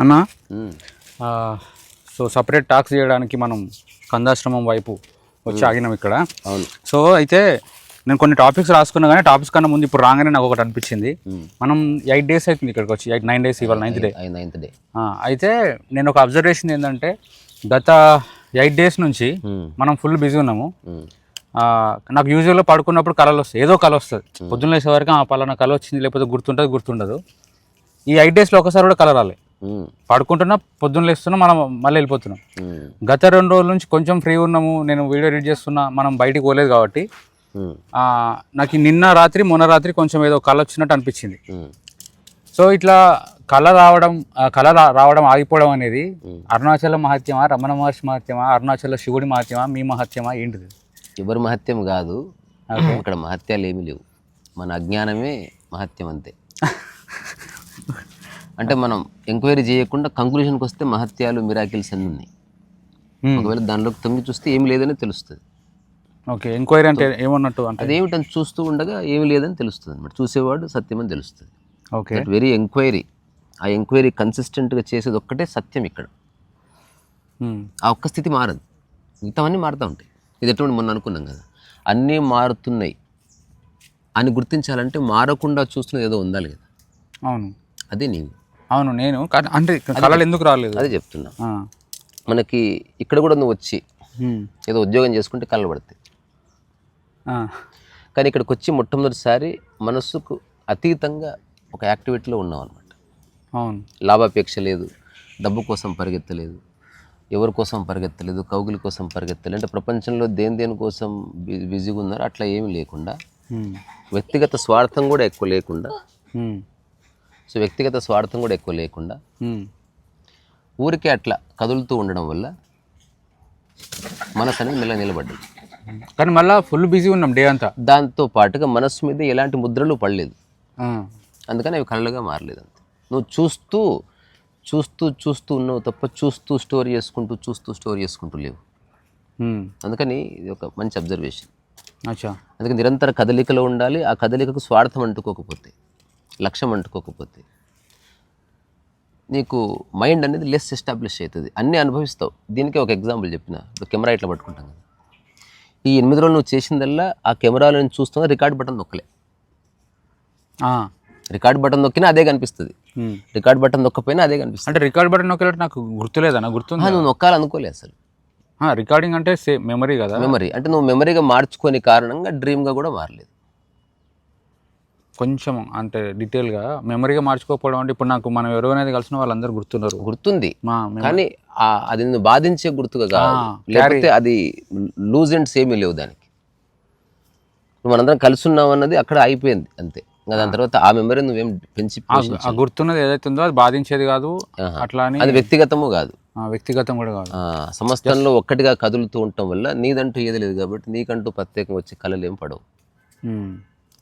అన్న? So separate talks చేయడానికి మనం కందాశ్రమం వైపు వచ్చి ఆగినాం ఇక్కడ. సో అయితే నేను కొన్ని టాపిక్స్ రాసుకున్నా కానీ టాపిక్స్ కన్నా ముందు ఇప్పుడు రాగానే నాకు ఒకటి అనిపించింది. మనం ఎయిట్ డేస్ అవుతుంది ఇక్కడికి వచ్చి. ఎయిట్ నైన్ డేస్ ఇవాళ నైన్త్ డే. Ninth day. అయితే నేను ఒక అబ్జర్వేషన్ ఏంటంటే గత ఎయిట్ డేస్ నుంచి. మనం ఫుల్ బిజీ ఉన్నాము. నాకు యూజువల్గా పడుకున్నప్పుడు కళలు వస్తాయి. ఏదో కళ వస్తుంది. పొద్దున్న లేసే వరకు ఆ పలానా కళ వచ్చింది లేకపోతే గుర్తుంటుంది గుర్తుండదు. ఈ ఎయిట్ డేస్లో ఒకసారి కూడా కళ రాలే. పడుకుంటున్నా పొద్దున్న లేస్తున్నా మనం మళ్ళీ వెళ్ళిపోతున్నాం. గత రెండు రోజుల నుంచి కొంచెం ఫ్రీ ఉన్నాము నేను వీడియో ఎడిట్ చేస్తున్నా మనం బయటికి పోలేదు కాబట్టి. నాకు నిన్న రాత్రి మొన్న రాత్రి కొంచెం ఏదో కళ వచ్చినట్టు అనిపించింది. సో ఇట్లా కళ రావడం కళ రా- రావడం ఆగిపోవడం అనేది అరుణాచల మహత్యమా రమణ మహర్షి మహత్యమా అరుణాచల శివుడి మహత్యమా మీ మహత్యమా ఏంటిది? ఎవరి మహత్యం కాదు. ఇక్కడ మహత్యాలు ఏమీ లేవు. మన అజ్ఞానమే మహత్యం అంతే. అంటే మనం ఎంక్వైరీ చేయకుండా కంక్లూషన్కి వస్తే మహత్యాలు మిరాకిల్స్ అన్నీ ఉన్నాయి. ఒకవేళ దానిలోకి తొంగి చూస్తే ఏమి లేదని తెలుస్తుంది. ఓకే ఎంక్వైరీ అంటే ఏమన్నట్టు అంటే? అదేమిటని చూస్తూ ఉండగా ఏమి లేదని తెలుస్తుంది అనమాట చూసేవాడు సత్యమని తెలుస్తుంది. ఓకే. వెరీ ఎంక్వైరీ ఆ ఎంక్వైరీ కన్సిస్టెంట్గా చేసేది ఒక్కటే సత్యం ఇక్కడ. ఆ ఒక్క స్థితి మారదు. మిగతావన్నీ మారుతూ ఉంటాయి. ఇది ఎటువంటి మొన్న అనుకున్నాం కదా. అన్నీ మారుతున్నాయి. అని గుర్తించాలంటే మారకుండా చూస్తున్నది ఏదో ఉండాలి కదా. అవును. అదే నీవు అవును నేను కానీ అంటే కళలు ఎందుకు రాలేదు అదే చెప్తున్నా. మనకి ఇక్కడ కూడా నువ్వు వచ్చి. ఏదో ఉద్యోగం చేసుకుంటే కళ్ళు పడతాయి ఆ. కానీ ఇక్కడికి వచ్చి మొట్టమొదటిసారి మనస్సుకు అతీతంగా ఒక యాక్టివిటీలో ఉన్నావు అనమాట అవును లాభాపేక్ష లేదు డబ్బు కోసం పరిగెత్తలేదు ఎవరి కోసం పరిగెత్తలేదు కౌగులి కోసం పరిగెత్తలేదు అంటే ప్రపంచంలో దేని దేని కోసం బి- బిజీగా ఉన్నారు అట్లా ఏమీ లేకుండా. వ్యక్తిగత స్వార్థం కూడా ఎక్కువ లేకుండా. సో వ్యక్తిగత స్వార్థం కూడా ఎక్కువ లేకుండా. ఊరికే అట్లా కదులుతూ ఉండడం వల్ల మనసు అనేది మెల్ల నిలబడ్డది. కానీ మళ్ళీ ఫుల్ బిజీ ఉన్నాం డే అంతా. దాంతో పాటుగా మనస్సు మీద ఎలాంటి ముద్రలు పడలేదు. అందుకని అవి కళ్ళుగా మారలేదు అంతే. నువ్వు చూస్తూ చూస్తూ చూస్తూ ఉన్నావు తప్ప చూస్తూ స్టోర్ చేసుకుంటూ చూస్తూ స్టోర్ చేసుకుంటూ లేవు. అందుకని ఇది ఒక మంచి అబ్జర్వేషన్. అచ్చా. అందుకని నిరంతర కదలికలో ఉండాలి ఆ కదలికకు స్వార్థం అంటుకోకపోతే. లక్ష్యం అంటుకోకపోతే నీకు మైండ్ అనేది లెస్ ఎస్టాబ్లిష్ అవుతుంది. అన్నీ అనుభవిస్తావు. దీనికే ఒక ఎగ్జాంపుల్ చెప్పిన. ఇప్పుడు కెమెరా ఇట్లా పట్టుకుంటాం కదా. ఈ ఎనిమిది రోజులు నువ్వు చేసిందల్లా ఆ కెమెరాలో నుంచి చూస్తున్నా రికార్డ్ బటన్ నొక్కలే. రికార్డ్ బటన్ నొక్కినా అదే కనిపిస్తుంది. రికార్డ్ బటన్ నొక్కపోయినా అదే కనిపిస్తుంది. అంటే రికార్డ్ బటన్ నొక్కేటట్టు నాకు గుర్తులేదన్న గుర్తుంది? ఆ, నువ్వు నొక్కాలనుకోలే అసలు. రికార్డింగ్ అంటే సేమ్ మెమరీ కదా. మెమరీ అంటే నువ్వు మెమరీగా మార్చుకొని కారణంగా డ్రీమ్గా కూడా మారలేదు. కొంచెం అంటే డీటెయిల్గా మెమరీగా మార్చుకోకపోవడం అంటే ఇప్పుడు నాకు మనం ఎవరైనా కలిసిన వాళ్ళందరూ గుర్తున్నారు. గుర్తుంది. కానీ అది నిన్ను బాధించే గుర్తుగా కాదు. లేకపోతే అది లూజ్ అండ్స్ ఏమీ లేవు దానికి. నువ్వు మనందరం కలిసి ఉన్నావు అన్నది అక్కడ అయిపోయింది అంతే. దాని తర్వాత ఆ మెమరీ నువ్వేం పెంచి గుర్తున్నది ఏదైతే ఉందో అది బాధించేది కాదు. అట్లా అది వ్యక్తిగతము కాదు. ఆ, వ్యక్తిగతం కూడా కాదు. సమస్తంలో ఒక్కటిగా కదులుతూ ఉండటం వల్ల నీదంటూ ఏది లేదు కాబట్టి నీకంటూ ప్రత్యేకంగా వచ్చే కళలు ఏం పడవు.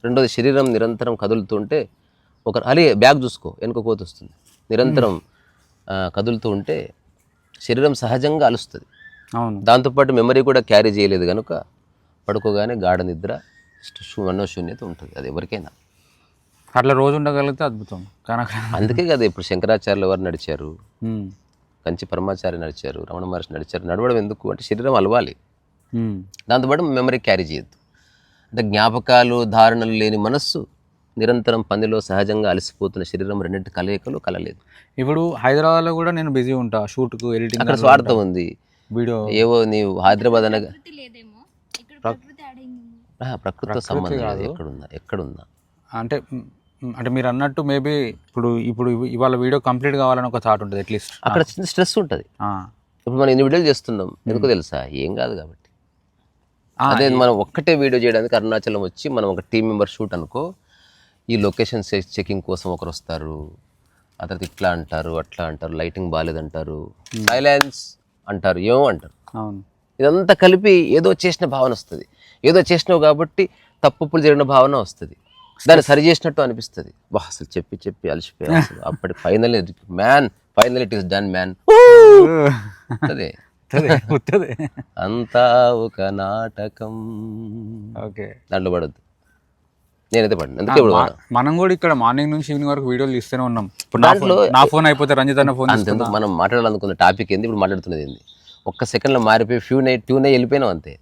రెండోది శరీరం నిరంతరం కదులుతూ ఉంటే ఒక అలే బ్యాగ్ చూసుకో వెనుక కోత వస్తుంది. నిరంతరం కదులుతూ ఉంటే శరీరం సహజంగా అలుస్తుంది. అవును. దాంతోపాటు మెమరీ కూడా క్యారీ చేయలేదు కనుక పడుకోగానే గాఢ నిద్ర మనోశూన్యత ఉంటుంది అది ఎవరికైనా. అట్లా రోజు ఉండగలిగితే అద్భుతం. కానీ అక్కడ- అందుకే కదా ఇప్పుడు శంకరాచార్యులు ఎవరు నడిచారు. కంచి పరమాచార్య నడిచారు రమణ మహర్షి నడిచారు. నడవడం ఎందుకు అంటే శరీరం అలవాలి. దాంతోపాటు మెమరీ క్యారీ చేయొద్దు. అంటే జ్ఞాపకాలు ధారణలు లేని మనస్సు నిరంతరం పనిలో సహజంగా అలసిపోతున్న శరీరం రెండింటి కలయికలు కలలేదు. ఇప్పుడు హైదరాబాద్లో కూడా నేను బిజీ ఉంటా షూట్కు ఎడిటింగ్ అక్కడ స్వార్థం ఉంది. వీడియో. ఏవో నీవు హైదరాబాద్ అనగా ప్రకృతి లేదేమో? ఇక్కడ ప్రకృతి అడిగింది ఆ, ప్రకృతితో సంబంధం లేదు. ఎక్కడుందా ఎక్కడుందా అంటే అంటే మీరు అన్నట్టు మేబీ ఇప్పుడు ఇప్పుడు ఇవ- ఇవాళ వీడియో కంప్లీట్ కావాలని ఒక థాట్ ఉంటుంది అట్లీస్ట్. అక్కడ చిన్న స్ట్రెస్ ఉంటుంది. ఇప్పుడు మనం ఎన్ని వీడియోలు చేస్తున్నాం ఎందుకో తెలుసా? ఏం కాదు కాబట్టి. అదే మనం ఒక్కటే వీడియో చేయడానికి అరుణాచలం వచ్చి మనం ఒక టీం మెంబర్ షూట్ అనుకో ఈ లొకేషన్ చెకింగ్ కోసం ఒకరు వస్తారు. ఆ తర్వాత ఇట్లా అంటారు అట్లా అంటారు లైటింగ్ బాగాలేదంటారు సైలెన్స్ అంటారు ఏమో అంటారు. అవును. ఇదంతా కలిపి ఏదో చేసిన భావన వస్తుంది. ఏదో చేసినావు కాబట్టి తప్పులు జరిగిన భావన వస్తుంది. దాన్ని సరి చేసినట్టు అనిపిస్తుంది. వా అసలు చెప్పి చెప్పి అలసిపోయా అప్పటి final man final it is done man అదే. ఉత్తదే అంతా ఒక నాటకం. ఓకే. దాంట్లో పడద్దు. నేనైతే పడిన. అందుకే ఇప్పుడు మనం కూడా ఇక్కడ మార్నింగ్ నుంచి ఈవినింగ్ వరకు వీడియోలు తీస్తూనే ఉన్నాం. ఇప్పుడు నా దాంట్లో- ఫోన్- నా ఫోన్ అయిపోతే రంజిత్ అన్న ఫోన్ మనం మాట్లాడాలనుకున్న టాపిక్ ఏంది? ఇప్పుడు మాట్లాడుతున్నది ఏంది? ఒక్క సెకండ్లో మారిపోయి ఫ్యూ నై ట్యూన్ అయ్యి వెళ్ళిపోయినాం అంతే.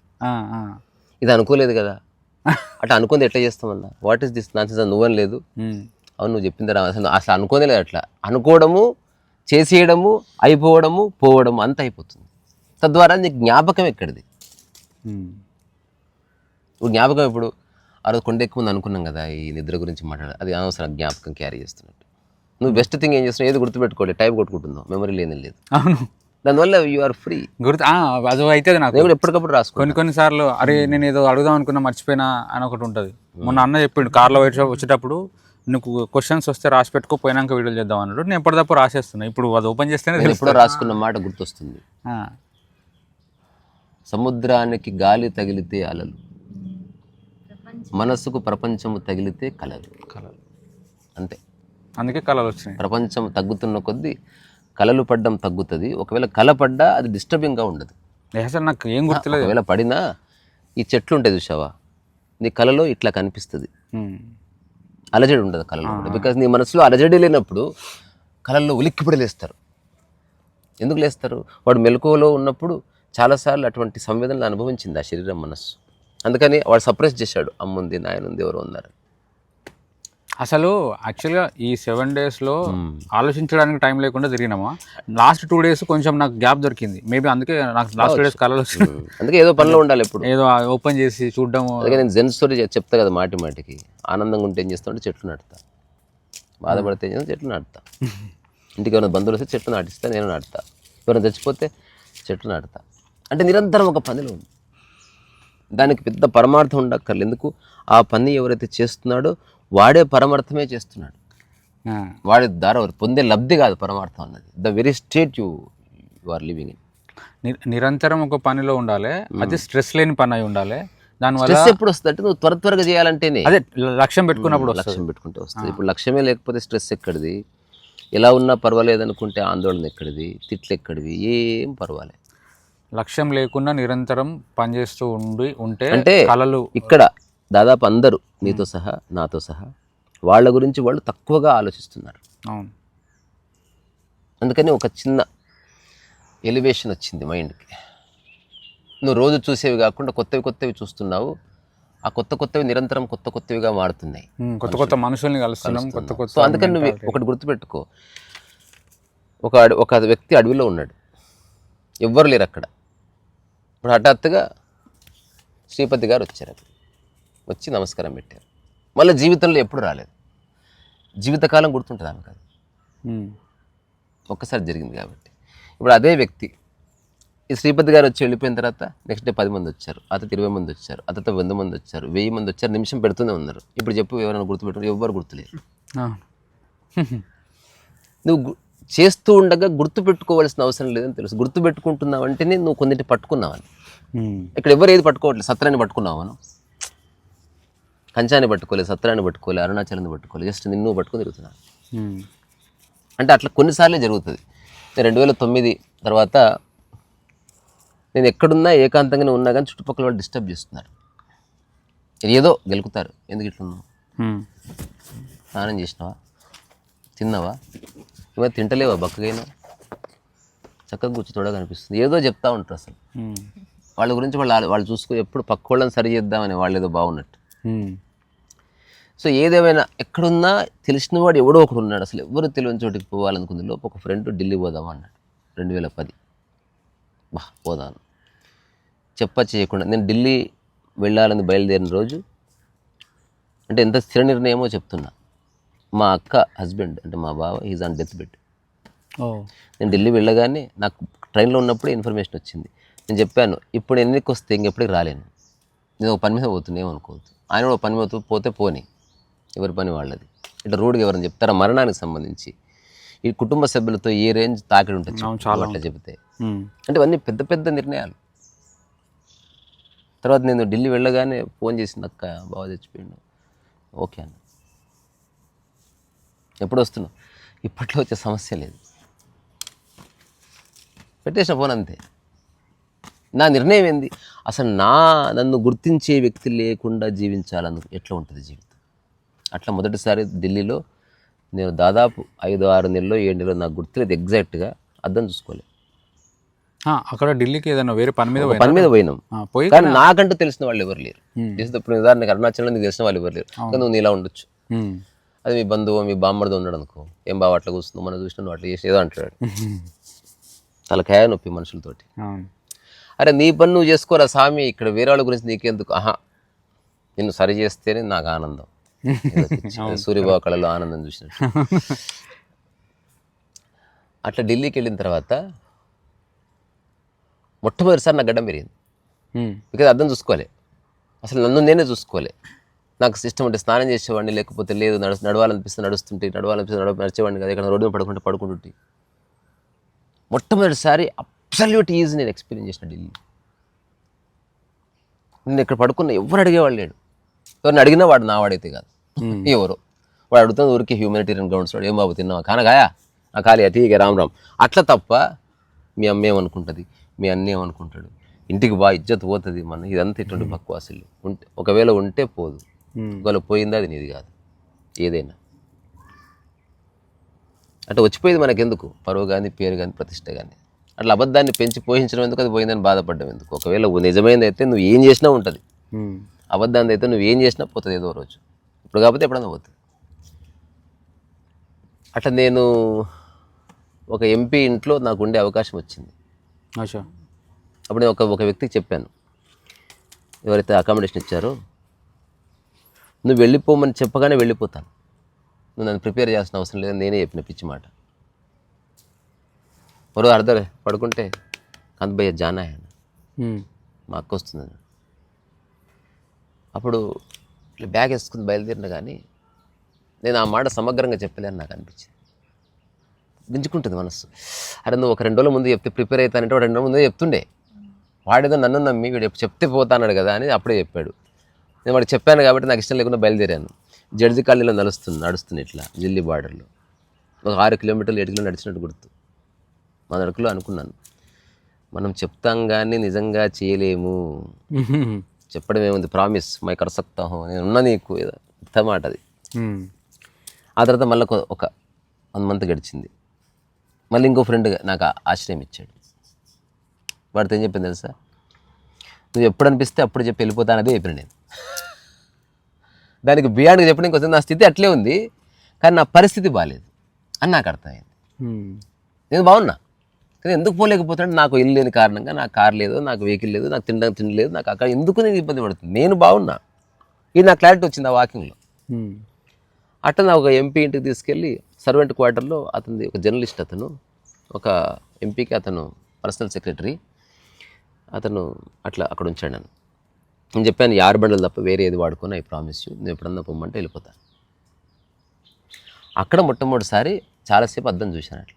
ఇది అనుకోలేదు కదా. అట్లా అనుకుంది ఎట్లా చేస్తామన్నా వాట్ ఈస్ దిస్ నాన్సెన్స్ నువ్వని లేదు. అవును నువ్వు చెప్పింది అసలు అసలు అనుకోనే లేదు అట్లా. అనుకోవడము చేసేయడము అయిపోవడము పోవడము అంత అయిపోతుంది. తద్వారా నీకు జ్ఞాపకం ఎక్కడిది. ఇప్పుడు జ్ఞాపకం ఇప్పుడు ఆ రోజు కొండ ఎక్కువ అనుకున్నాం కదా ఈ నిద్ర గురించి మాట్లాడాలి అది అనవసరం జ్ఞాపకం క్యారీ చేస్తున్నట్టు. నువ్వు బెస్ట్ థింగ్ ఏం చేస్తున్నావు? ఏది గుర్తుపెట్టుకోలేదు టైం కొట్టుకుంటున్నావు మెమరీ లేని లేదు. అవును. దానివల్ల యు ఆర్ ఫ్రీ గుర్తు అది అవుతుంది నాకు. నేను ఎప్పటికప్పుడు రాసుకో కొన్ని కొన్ని సార్లు అరే నేను ఏదో అడుగుదాం అనుకున్నా మర్చిపోయినా అని ఒకటి ఉంటుంది. మొన్న అన్న చెప్పిండు కార్లో వచ్చే వచ్చేటప్పుడు నీకు క్వశ్చన్స్ వస్తే రాసి పెట్టుకో పోయినాక వీడియోలు చేద్దాం అన్నాడు. నేను ఎప్పటిదప్పుడు రాసేస్తున్నా. ఇప్పుడు అది ఓపెన్ చేస్తేనే ఎప్పుడో రాసుకున్న మాట గుర్తొస్తుంది. సముద్రానికి గాలి తగిలితే అలలు. మనసుకు ప్రపంచము తగిలితే కలలు. కలలు. అంతే. అందుకే కళలు వచ్చినాయి. ప్రపంచం తగ్గుతున్న కొద్దీ కలలు పడ్డం తగ్గుతుంది. ఒకవేళ కల పడ్డా అది డిస్టర్బింగ్గా ఉండదు. నాకు ఏం గుర్తులేదు. ఒకవేళ పడినా ఈ చెట్లు ఉంటాయి చూసావా నీ కలలో ఇట్లా కనిపిస్తుంది. అలజడి ఉండదు కళలో బికాజ్ నీ మనసులో అలజడి లేనప్పుడు కళల్లో ఉలిక్కిపడి లేస్తారు. ఎందుకు లేస్తారు? వాడు మెలకువలో ఉన్నప్పుడు చాలాసార్లు అటువంటి సంవేదనలు అనుభవించింది ఆ శరీరం మనస్సు. అందుకని వాడు సప్రెస్ చేశాడు. అమ్ముంది నాయనుంది ఎవరు ఉన్నారు. అసలు యాక్చువల్గా ఈ సెవెన్ డేస్లో ఆలోచించడానికి టైం లేకుండా తిరిగినామా? లాస్ట్ టూ డేస్ కొంచెం నాకు గ్యాప్ దొరికింది. మేబీ అందుకే నాకు లాస్ట్ టూ డేస్ ఉమ్. అందుకే ఏదో పనిలో ఉండాలి ఎప్పుడు. ఏదో ఓపెన్ చేసి చూడడము. అందుకే నేను జెన్ స్టోరీ చెప్తా కదా మాటి మాటికి. ఆనందంగా ఉంటే ఏం చేస్తా అంటే చెట్లు నాటుతా. బాధపడితే ఏం చేస్తా చెట్లు నాటుతా. ఇంటికి ఏమైనా బంధువులు వస్తే చెట్లు నాటిస్తా నేను నాటుతా. ఎవరైనా చచ్చిపోతే చెట్లు నాటుతా. అంటే నిరంతరం ఒక పనిలో ఉంది. దానికి పెద్ద పరమార్థం ఉండక్కర్లేదు. ఎందుకు? ఆ పని ఎవరైతే చేస్తున్నాడో వాడే పరమార్థమే చేస్తున్నాడు. వాడి ద్వారా పొందే లబ్ధి కాదు పరమార్థం అన్నది. The very state you you are living in నిరంతరం ఒక పనిలో ఉండాలి. అది స్ట్రెస్ లేని పని అయి ఉండాలి. దానివల్ల స్ట్రెస్ ఎప్పుడు వస్తుంది? అంటే నువ్వు త్వర త్వరగా చేయాలంటేనే. అదే లక్ష్యం పెట్టుకున్నప్పుడు వస్తుంది. లక్ష్యం పెట్టుకుంటే వస్తుంది. ఇప్పుడు లక్ష్యమే లేకపోతే స్ట్రెస్ ఎక్కడిది? ఎలా ఉన్నా పర్వాలేదు అనుకుంటే ఆందోళన ఎక్కడిది? తిట్లు ఎక్కడివి? ఏం పర్వాలేదు. లక్ష్యం లేకుండా నిరంతరం పనిచేస్తూ ఉండి ఉంటే అంటే కళలు ఇక్కడ దాదాపు అందరూ నీతో సహా నాతో సహా వాళ్ళ గురించి వాళ్ళు తక్కువగా ఆలోచిస్తున్నారు. అవును. అందుకని ఒక చిన్న ఎలివేషన్ వచ్చింది మైండ్కి. నువ్వు రోజు చూసేవి కాకుండా కొత్తవి కొత్తవి చూస్తున్నావు. ఆ కొత్త కొత్తవి నిరంతరం కొత్త కొత్తవిగా మారుతున్నాయి. కొత్త కొత్త మనుషుల్ని కలుస్తున్నాం కొత్త కొత్త అందుకని నువ్వు ఒకటి గుర్తుపెట్టుకో. ఒక ఒక వ్యక్తి అడవిలో ఉన్నాడు. ఎవ్వరు లేరు అక్కడ. ఇప్పుడు హఠాత్తుగా శ్రీపతి గారు వచ్చారు అక్కడ వచ్చి నమస్కారం పెట్టారు. మళ్ళీ జీవితంలో ఎప్పుడు రాలేదు. జీవితకాలం గుర్తుంటుంది ఆమె కాదు ఒక్కసారి జరిగింది కాబట్టి. ఇప్పుడు అదే వ్యక్తి ఈ శ్రీపతి గారు వచ్చి వెళ్ళిపోయిన తర్వాత నెక్స్ట్ డే పది మంది వచ్చారు అతను ఇరవై మంది వచ్చారు అతను వంద మంది వచ్చారు వెయ్యి మంది వచ్చారు నిమిషం పెడుతూనే ఉన్నారు. ఇప్పుడు చెప్పు ఎవరైనా గుర్తుపెట్టారు ఎవ్వరు గుర్తులేరు నువ్వు చేస్తూ ఉండగా గుర్తు పెట్టుకోవాల్సిన అవసరం లేదని తెలుసు. గుర్తు పెట్టుకుంటున్నావు అంటేనే నువ్వు కొన్నింటి పట్టుకున్నావని. ఇక్కడ ఎవరు ఏది పట్టుకోవట్లేదు? సత్రాన్ని పట్టుకున్నావను కంచాన్ని పట్టుకోలేదు సత్రాన్ని పట్టుకోలేదు అరుణాచలాన్ని పట్టుకోలేదు జస్ట్ నిన్ను పట్టుకొని తిరుగుతున్నాను అంటే అట్లా కొన్నిసార్లే జరుగుతుంది. రెండు వేల తొమ్మిది తర్వాత నేను ఎక్కడున్నా ఏకాంతంగానే ఉన్నా కానీ చుట్టుపక్కల వాళ్ళు డిస్టర్బ్ చేస్తున్నారు. ఏదో గెలుకుతారు ఎందుకు ఇట్లా ఉన్నావు? ఉమ్, స్నానం చేసినావా? తిన్నావా? ఇవన్నీ తింటలేవా బక్కగైనా? చక్కగా కూర్చో తోడగా కనిపిస్తుంది ఏదో చెప్తా ఉంటారు అసలు. వాళ్ళ గురించి వాళ్ళు వాళ్ళు చూసుకో ఎప్పుడు పక్క వాళ్ళని సరి చేద్దామని వాళ్ళు ఏదో బాగున్నట్టు సో ఏదేమైనా ఎక్కడున్నా తెలిసిన వాడు ఎవడో ఒకడు ఉన్నాడు. అసలు ఎవరు తెలియని చోటికి పోవాలనుకుంది లోపు ఒక ఫ్రెండ్ ఢిల్లీ పోదాం అన్నాడు. రెండు వేల పది. బా పోదాను చెప్ప చేయకుండా నేను ఢిల్లీ వెళ్ళాలని బయలుదేరిన రోజు అంటే ఎంత స్థిర నిర్ణయమో చెప్తున్నా. మా అక్క హస్బెండ్ అంటే మా బావ ఈజ్ ఆన్ డెత్ బెడ్ నేను ఢిల్లీ వెళ్ళగానే నాకు ట్రైన్లో ఉన్నప్పుడే ఇన్ఫర్మేషన్ వచ్చింది. నేను చెప్పాను ఇప్పుడు ఎన్నికి వస్తే ఇంకెప్పటికి రాలేను. నేను ఒక పని మీద పోతున్నా ఏమనుకోవద్దు. ఆయన కూడా ఒక పని మీద పోతే పోని. ఎవరి పని వాళ్ళది. ఇట్లా రోడ్డుకి ఎవరైనా చెప్తారా? మరణానికి సంబంధించి. ఈ కుటుంబ సభ్యులతో ఏ రేంజ్ తాకిడి ఉంటుంది చెప్పు, అట్లా చెబితే. అంటే ఇవన్నీ పెద్ద పెద్ద నిర్ణయాలు. తర్వాత నేను ఢిల్లీ వెళ్ళగానే ఫోన్ చేసింది అక్క బాగా చచ్చిపోయిండు. ఓకే అన్న. ఎప్పుడు వస్తున్నావు ఇప్పట్లో వచ్చే సమస్య లేదు. పెట్టేసిన ఫోన్ అంతే. నా నిర్ణయం ఏంది? అసలు నా నన్ను గుర్తించే వ్యక్తి లేకుండా జీవించాలను ఎట్లా ఉంటుంది జీవితం? అట్లా మొదటిసారి ఢిల్లీలో నేను దాదాపు ఐదు ఆరు నెలలు ఏడు నెలలు నాకు గుర్తులేదు ఎగ్జాక్ట్గా అద్దం చూసుకోలేదు అక్కడ ఢిల్లీకి ఏదైనా వేరే పని మీద? పని మీద పోయినాం. పోయి కానీ నాకంటూ తెలిసిన వాళ్ళు ఎవరు లేరు. ఉదాహరణకి అరుణాచల్లో నీకు తెలిసిన వాళ్ళు ఎవరు లేరు. కానీ నువ్వు నీలా ఉండొచ్చు. అది మీ బంధువు మీ బామ్మడితో ఉన్నాడు అనుకో ఏం బావ అట్లా కూర్చున్నావు మనం చూసిన నువ్వు అట్లా చేసి ఏదో అంటాడు. తలకాయ నొప్పి మనుషులతోటి. అరే నీ పని నువ్వు చేసుకోరా స్వామి ఇక్కడ వేరే వాళ్ళ గురించి నీకెందుకు? ఆహా నిన్ను సరి చేస్తేనే నాకు ఆనందం. సూర్యబాబు కళలో ఆనందం చూసినట్టు. అట్లా ఢిల్లీకి వెళ్ళిన తర్వాత మొట్టమొదటిసారి నా గడ్డం పెరిగింది. బికాజ్ అర్థం చూసుకోలే. అసలు నన్ను నేనే చూసుకోలే. నాకు సిస్టమ్ అంటే స్నానం చేసేవాడిని లేకపోతే లేదు నడు నడవాలనిపిస్తే నడుస్తుంటే నడవాలనిపిస్తే నడవ నడిచేవాడిని కదా ఇక్కడ రోడ్డు పడుకుంటే పడుకుంటుంటే. మొట్టమొదటిసారి అబ్సల్యూట్ ఈజీ నేను ఎక్స్పీరియన్స్ చేసిన ఢిల్లీ. నేను ఇక్కడ పడుకున్న ఎవరు అడిగేవాడు లేడు. ఎవరిని అడిగినా వాడు నా వాడైతే కాదు ఎవరు? వాడు అడుగుతున్న ఊరికి హ్యూమానిటేరియన్ గ్రౌండ్స్ వాడు ఏం బాబు తిన్నావా? కానగాయా ఆ ఖాళీ అటీకే రామ్ రామ్. అట్లా తప్ప మీ అమ్మ ఏమనుకుంటుంది? మీ అన్న ఏమనుకుంటాడు? ఇంటికి బాగా ఇజ్జత్ పోతుంది మన ఇదంతా ఇటువంటి బక్వాసులు. ఉంటే ఒకవేళ ఉంటే పోదు. ఒకవేళ పోయిందా అది నీది కాదు. ఏదైనా. అంటే వచ్చిపోయేది మనకెందుకు? పరువు కానీ పేరు కానీ ప్రతిష్ట కానీ అట్లా అబద్ధాన్ని పెంచి పోషించడం ఎందుకు? అది పోయిందని బాధపడడం ఎందుకు? ఒకవేళ నిజమైనది అయితే నువ్వు ఏం చేసినా ఉంటుంది. అబద్ధాన్ని అయితే నువ్వు ఏం చేసినా పోతుంది ఏదో రోజు. ఇప్పుడు కాకపోతే ఎప్పుడన్నా పోతుంది. అట్లా నేను ఒక ఎంపీ ఇంట్లో నాకు ఉండే అవకాశం వచ్చింది. అప్పుడు నేను ఒక ఒక వ్యక్తికి చెప్పాను. ఎవరైతే అకామిడేషన్ ఇచ్చారో నువ్వు వెళ్ళిపోమని చెప్పగానే వెళ్ళిపోతాను. నువ్వు నన్ను ప్రిపేర్ చేయాల్సిన అవసరం లేదని నేనే చెప్పిన పిచ్చి మాట. మరో అర్ధ పడుకుంటే కంతభయ్య జానా ఆయన. మా అక్క వస్తుంది. అప్పుడు ఇట్లా బ్యాగ్ వేసుకుని బయలుదేరిన కానీ నేను ఆ మాట సమగ్రంగా చెప్పలేని నాకు అనిపించింది. గుంజుకుంటుంది మనసు అరే నువ్వు ఒక రెండు రోజుల ముందు చెప్తే ప్రిపేర్ అవుతానంటే ఒక రెండు రోజుల ముందే చెప్తుండే. వాడేదో నన్ను నమ్మి వీడు చెప్తే పోతాన్నాడు కదా అని అప్పుడే చెప్పాడు. నేను వాడికి చెప్పాను కాబట్టి నాకు ఇష్టం లేకుండా బయలుదేరాను. జడ్జి కాలనీలో నడుస్తుంది నడుస్తుంది ఇట్లా ఢిల్లీ బార్డర్లో. ఒక ఆరు కిలోమీటర్లు ఏడు కిలోమీటర్లు నడిచినట్టు గుర్తు. మా నడుకులో అనుకున్నాను. మనం చెప్తాం కానీ నిజంగా చేయలేము. చెప్పడం ఏముంది? ప్రామిస్ మై కరసక్తాహం నేను ఉన్నా నీకు మాట అది. ఆ తర్వాత మళ్ళీ ఒక వన్ మంత్ గడిచింది. మళ్ళీ ఇంకో ఫ్రెండ్ నాకు ఆశ్రయం ఇచ్చాడు. వాడితో ఏం చెప్పింది తెలుసా? నువ్వు ఎప్పుడు అనిపిస్తే అప్పుడు చెప్పి వెళ్ళిపోతానదే చెప్పిన నేను. దానికి బియాండ్గా చెప్పడం ఇంకొంచెం నా స్థితి అట్లే ఉంది కానీ నా పరిస్థితి బాగాలేదు అని నాకు అర్థమైంది. నేను బాగున్నా కానీ ఎందుకు పోలేకపోతున్నాడు నాకు ఇల్లు లేని కారణంగా నాకు కార్ లేదు నాకు వెహికల్ లేదు నాకు తినడానికి తిండి లేదు నాకు అక్కడ ఎందుకు నేను ఇబ్బంది పడుతుంది నేను బాగున్నా. ఇది నాకు క్లారిటీ వచ్చింది ఆ వాకింగ్లో. అట్లా నా ఒక ఎంపీ ఇంటికి తీసుకెళ్ళి సర్వెంట్ క్వార్టర్లో అతనిది ఒక జర్నలిస్ట్ అతను ఒక ఎంపీకి అతను పర్సనల్ సెక్రటరీ అతను అట్లా అక్కడ ఉంచాడు నన్ను. నేను చెప్పాను ఈ ఆరు బండలు తప్ప వేరే ఏది వాడుకొని ఐ ప్రామిస్ యూ. నేను ఎప్పుడన్నా పొమ్మంటే వెళ్ళిపోతాను అక్కడ మొట్టమొదటిసారి చాలాసేపు అద్దం చూశాను అట్లా.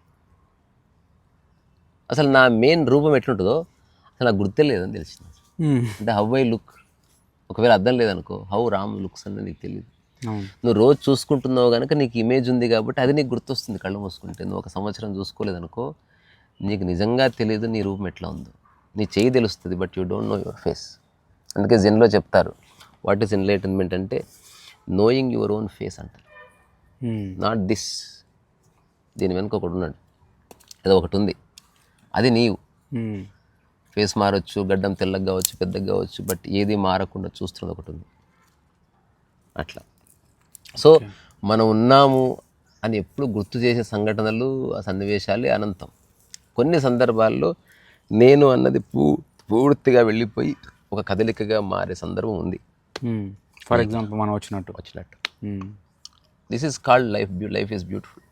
అసలు నా మెయిన్ రూపం ఎట్లుంటుందో అసలు నాకు గుర్తే లేదని తెలిసింది. అంటే హౌ ఐ లుక్. ఒకవేళ అర్థం లేదనుకో హౌ రామ్ లుక్స్ అనేది నీకు తెలియదు నువ్వు రోజు చూసుకుంటున్నావు కనుక నీకు ఇమేజ్ ఉంది కాబట్టి అది నీకు గుర్తొస్తుంది కళ్ళు మూసుకుంటే. నువ్వు ఒక సంవత్సరం చూసుకోలేదనుకో నీకు నిజంగా తెలియదు నీ రూపం ఎట్లా ఉందో. నీ చెయ్యి తెలుస్తుంది but you don't know your face అందుకే జెన్లో చెప్తారు వాట్ ఈస్ ఎన్లైటన్మెంట్ అంటే నోయింగ్ యువర్ ఓన్ ఫేస్ అంటారు. నాట్ దిస్ దీని వెనుక ఒకటి ఉన్నాడు. ఏదో ఒకటి ఉంది. అది నీవు. ఫేస్ మారొచ్చు గడ్డం తెల్లగా కావచ్చు పెద్దగా కావచ్చు బట్ ఏది మారకుండా చూస్తున్నది ఒకటి ఉంది. అట్లా. సో మనం ఉన్నాము అని ఎప్పుడు గుర్తు చేసే సంఘటనలు ఆ సన్నివేశాలే అనంతం. కొన్ని సందర్భాల్లో నేను అన్నది పూ పూర్తిగా వెళ్ళిపోయి ఒక కదలికగా మారే సందర్భం ఉంది. ఫర్ ఎగ్జాంపుల్ మనం వచ్చినట్టు. వచ్చినట్టు. This is called life life is beautiful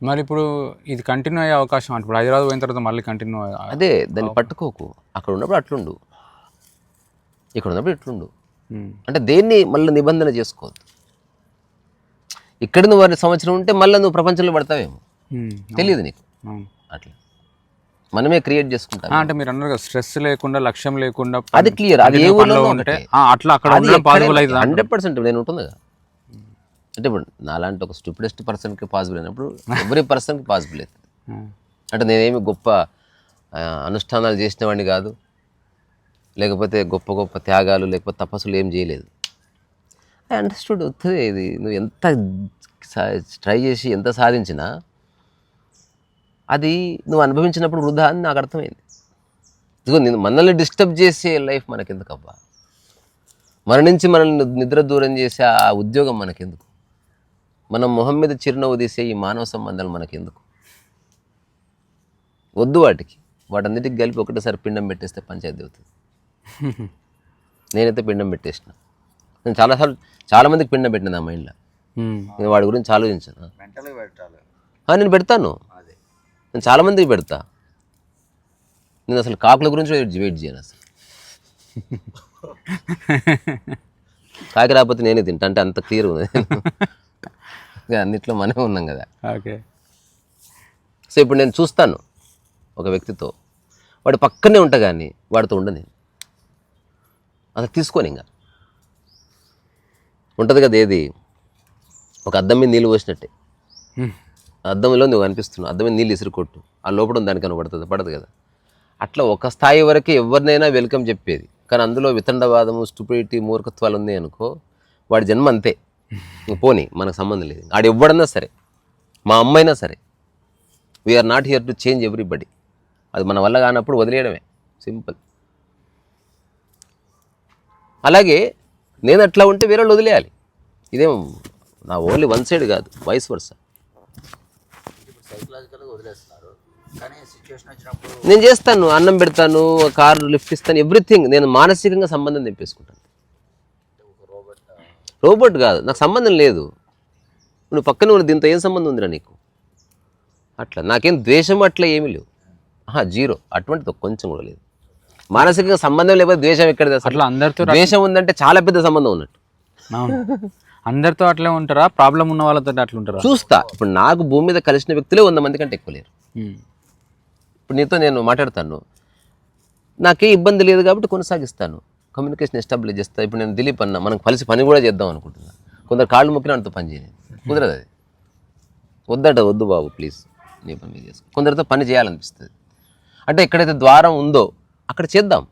మరి ఇప్పుడు ఇది కంటిన్యూ అయ్యే అవకాశం అంటే ఇప్పుడు హైదరాబాద్ పోయిన తర్వాత మళ్ళీ కంటిన్యూ అదే దాన్ని పట్టుకోకు. అక్కడ ఉన్నప్పుడు అట్లుండు. ఇక్కడ ఉన్నప్పుడు ఇట్లుండు. అంటే దేన్ని మళ్ళీ నిబంధన చేసుకోవద్దు. ఇక్కడ నువ్వు వారి సంవత్సరం ఉంటే మళ్ళీ నువ్వు ప్రపంచంలో పడతావేమో. తెలియదు నీకు. అట్లా. మనమే క్రియేట్ చేసుకుంటాం. అంటే మీరు అన్నారు కదా స్ట్రెస్ లేకుండా లక్ష్యం లేకుండా అది క్లియర్ అది ఏ ఊళ్ళో ఉంటే అట్లా అక్కడ పాసిబుల్ అవుతుంది హండ్రెడ్ పర్సెంట్ నేను ఉంటుందిగా. అంటే ఇప్పుడు నాలాంటి ఒక స్టూపిడెస్ట్ పర్సన్కి పాసిబుల్ అయినప్పుడు ఎవ్రీ పర్సన్కి పాసిబుల్ అవుతుంది అంటే నేనేమి గొప్ప అనుష్ఠానాలు చేసిన వాడిని కాదు. లేకపోతే గొప్ప గొప్ప త్యాగాలు లేకపోతే తపస్సులు ఏం చేయలేదు. ఐ అండర్స్టూడ్ వస్తుంది ఇది. నువ్వు ఎంత ట్రై చేసి ఎంత సాధించినా అది నువ్వు అనుభవించినప్పుడు వృధా అని నాకు అర్థమైంది. ఇదిగో నేను మనల్ని డిస్టర్బ్ చేసే లైఫ్ మనకెందుకబ్బా? మన నుంచి మనల్ని నిద్ర దూరం చేసే ఆ ఉద్యోగం మనకెందుకు? మనం మొహం మీద చిరునవ్వు తీసే ఈ మానవ సంబంధాలు మనకెందుకు? వద్దు వాటికి. వాటన్నిటికి కలిపి ఒకటేసారి పిండం పెట్టేస్తే పంచాయతీ అవుతుంది. నేనైతే పిండం పెట్టేసిన. నేను చాలాసార్లు చాలామందికి పిండం పెట్టిన నా మైండ్లో. నేను వాడి గురించి ఆలోచించాను. నేను పెడతాను. నేను చాలామందికి పెడతా. నేను అసలు కాకుల గురించి వెయిట్ చేయను అసలు. కాకి రాకపోతే నేనే తింటా. అంటే అంత క్లియర్ ఉంది. అన్నిట్లో మనమే ఉన్నాం కదా. ఓకే. సో ఇప్పుడు నేను చూస్తాను ఒక వ్యక్తితో. వాడు పక్కనే ఉంటా కానీ వాడితో ఉండను నేను. అసలు తీసుకోని ఇంకా ఉంటుంది కదా ఏది? ఒక అద్దం మీద నీళ్ళు పోసినట్టే. అద్దంలో నువ్వు కనిపిస్తున్నావు. అద్దమే నీళ్ళు ఇసురు కొట్టు. ఆ లోపల దానికి కనబడుతుంది. పడదు కదా. అట్లా ఒక స్థాయి వరకే ఎవరినైనా వెల్కమ్ చెప్పేది. కానీ అందులో వితండవాదము స్టూపిడిటీ మూర్ఖత్వాలు ఉన్నాయి అనుకో వాడి జన్మ అంతే. పోనీ మనకు సంబంధం లేదు. ఆడు ఎవ్వడన్నా సరే మా అమ్మైనా సరే we are not here to change everybody అది మన వల్ల కానప్పుడు వదిలేయడమే. సింపుల్. అలాగే నేను అట్లా ఉంటే వేరే వదిలేయాలి. ఇదేం నా ఓన్లీ వన్ సైడ్ కాదు వైస్ వర్సా సైకలాజికల్గా వదిలేస్తున్నారు. కానీ సిచ్యువేషన్ వచ్చినప్పుడు నేను చేస్తాను అన్నం పెడతాను కారు లిఫ్ట్ ఇస్తాను ఎవ్రీథింగ్. నేను మానసికంగా సంబంధం తెప్పేసుకుంటాను రోబోట్ కాదు నాకు సంబంధం లేదు. నువ్వు పక్కన ఉన్న దీంతో ఏం సంబంధం ఉందిరా నీకు? అట్లా నాకేం ద్వేషం అట్లా ఏమీ లేవు. ఆహా జీరో అటువంటిది కొంచెం కూడా లేదు. మానసికంగా సంబంధం లేకపోతే ద్వేషం ఎక్కడిది అసలు అట్లా అందరితో ద్వేషం ఉందంటే చాలా పెద్ద సంబంధం ఉన్నట్టు. అందరితో అట్లే ఉంటారా? ప్రాబ్లం ఉన్న వాళ్ళతో అట్లా ఉంటారా? చూస్తా. ఇప్పుడు నాకు భూమి మీద కలిసిన వ్యక్తులే వంద మంది కంటే ఎక్కువ లేరు. ఇప్పుడు నీతో నేను మాట్లాడతాను. నాకే ఇబ్బంది లేదు కాబట్టి కొనసాగిస్తాను. కమ్యూనికేషన్ ఎస్టాబ్లిష్ చేస్తా. ఇప్పుడు నేను దిలీప్ అన్న మనం కలిసి పని కూడా చేద్దాం అనుకుంటున్నాను కొందరు కాళ్ళు మొక్కిన అంత పని చేయలేదు. కుదరదు అది. వద్దట వద్దు బాబు ప్లీజ్ నీ పని చేసుకో. కొందరితో పని చేయాలనిపిస్తుంది. అంటే ఎక్కడైతే ద్వారం ఉందో అక్కడ చేద్దాం.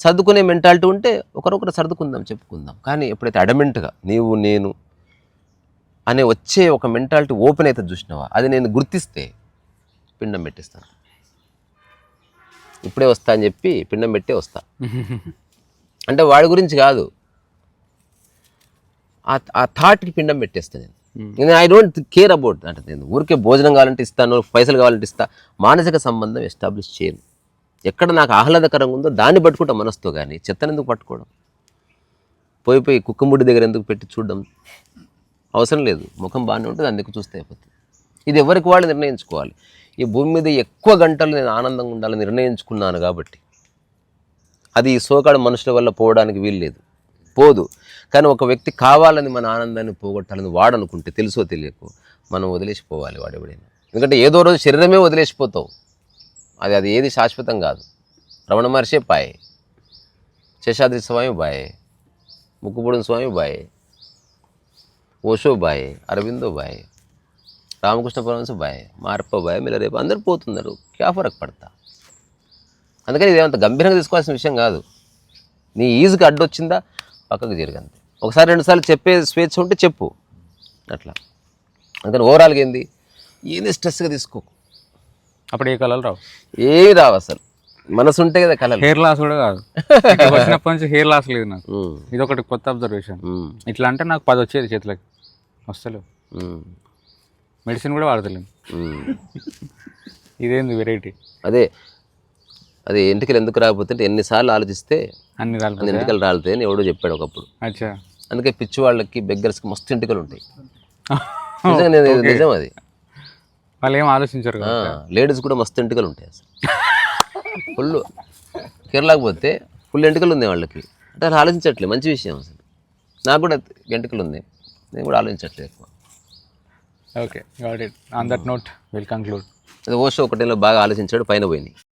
సర్దుకునే మెంటాలిటీ ఉంటే ఒకరొకరు సర్దుకుందాం చెప్పుకుందాం. కానీ ఎప్పుడైతే అడమెంట్గా నీవు నేను అనే వచ్చే ఒక మెంటాలిటీ ఓపెన్ అయితే చూసినావా? అది నేను గుర్తిస్తే పిండం పెట్టేస్తాను. ఇప్పుడే వస్తా అని చెప్పి పిండం పెట్టే వస్తా. అంటే వాడి గురించి కాదు. ఆ- ఆ థాట్కి పిండం పెట్టేస్తాను నేను. నేను ఐ డోంట్ కేర్ అబౌట్ అంటే నేను ఊరికే భోజనం కావాలంటే ఇస్తాను పైసలు కావాలంటే ఇస్తా. మానసిక సంబంధం ఎస్టాబ్లిష్ చేయను. ఎక్కడ నాకు ఆహ్లాదకరంగా ఉందో దాన్ని పట్టుకుంటా మనసుతో కానీ చెత్తను ఎందుకు పట్టుకోవడం? పోయి పోయి కుక్కముడి దగ్గర ఎందుకు పెట్టి చూడడం? అవసరం లేదు. ముఖం బాగానే ఉంటుంది అందుకు చూస్తే అయిపోతుంది. ఇది ఎవరికి వాళ్ళు నిర్ణయించుకోవాలి. ఈ భూమి మీద ఎక్కువ గంటలు నేను ఆనందంగా ఉండాలని నిర్ణయించుకున్నాను కాబట్టి. అది ఈ సోకాడు మనుషుల వల్ల పోవడానికి వీల్లేదు పోదు. కానీ ఒక వ్యక్తి కావాలని మన ఆనందాన్ని పోగొట్టాలని వాడనుకుంటే తెలుసో తెలియకో మనం వదిలేసిపోవాలి వాడు ఎవడైనా ఎందుకంటే ఏదో రోజు శరీరమే వదిలేసిపోతావు అది అది ఏది శాశ్వతం కాదు. రమణ మహర్షే బాయ్ శేషాద్రి స్వామి బాయే ముక్కుపొడిన స్వామి బాయే Osho bye Aurobindo bye Ramakrishna Paramahamsa bye Marpa bye మీరు రేపు అందరు పోతున్నారు. క్యా ఫరక్ పడతా. అందుకని ఇదేమంత గంభీరంగా తీసుకోవాల్సిన విషయం కాదు. నీ ఈజీగా అడ్డొచ్చిందా? పక్కకు జరిగింది ఒకసారి రెండుసార్లు చెప్పే స్వేచ్ఛ ఉంటే చెప్పు. అట్లా. అందుకని ఓవరాల్గా ఏంది? ఏంది స్ట్రెస్గా తీసుకో అప్పుడు ఏ కళలు రావు? ఏమి రావు అసలు. మనసు ఉంటే కదా కలలు హెయిర్ లాస్ కూడా కాదు. వచ్చినప్పటి నుంచి హెయిర్ లాస్ లేదు నాకు. ఇది ఒకటి కొత్త అబ్జర్వేషన్ ఇట్లా అంటే నాకు పది వచ్చేది చేతులకి. వస్తలేవు. మెడిసిన్ కూడా వాడతలేను. ఉమ్. ఇదేంది వెరైటీ అదే అదే ఎంటికలు ఎందుకు రాకపోతే అంటే ఎన్నిసార్లు ఆలోచిస్తే అన్ని అన్ని రాలి ఎంటికలు రాలితే అని ఎవడో చెప్పాడు ఒకప్పుడు. అచ్చా. అందుకే పిచ్చి వాళ్ళకి బెగ్గర్స్కి మస్తు ఎంటికలు ఉంటాయి. నిజం అది. వాళ్ళు ఏం ఆలోచించారు లేడీస్ కూడా మస్తు ఎంటికలు ఉంటాయి అసలు. ఫుల్ కేరళకు పోతే ఫుల్ ఎంటికలు ఉంది వాళ్ళకి. అంటే అలా ఆలోచించట్లేదు మంచి విషయం అసలు. నాకు కూడా ఎంటికలు ఉంది నేను కూడా ఆలోచించట్లేదు ఎక్కువ. Okay got it. On that note will conclude. Osho ఒకటేలో బాగా ఆలోచించాడు పైన పోయినాయి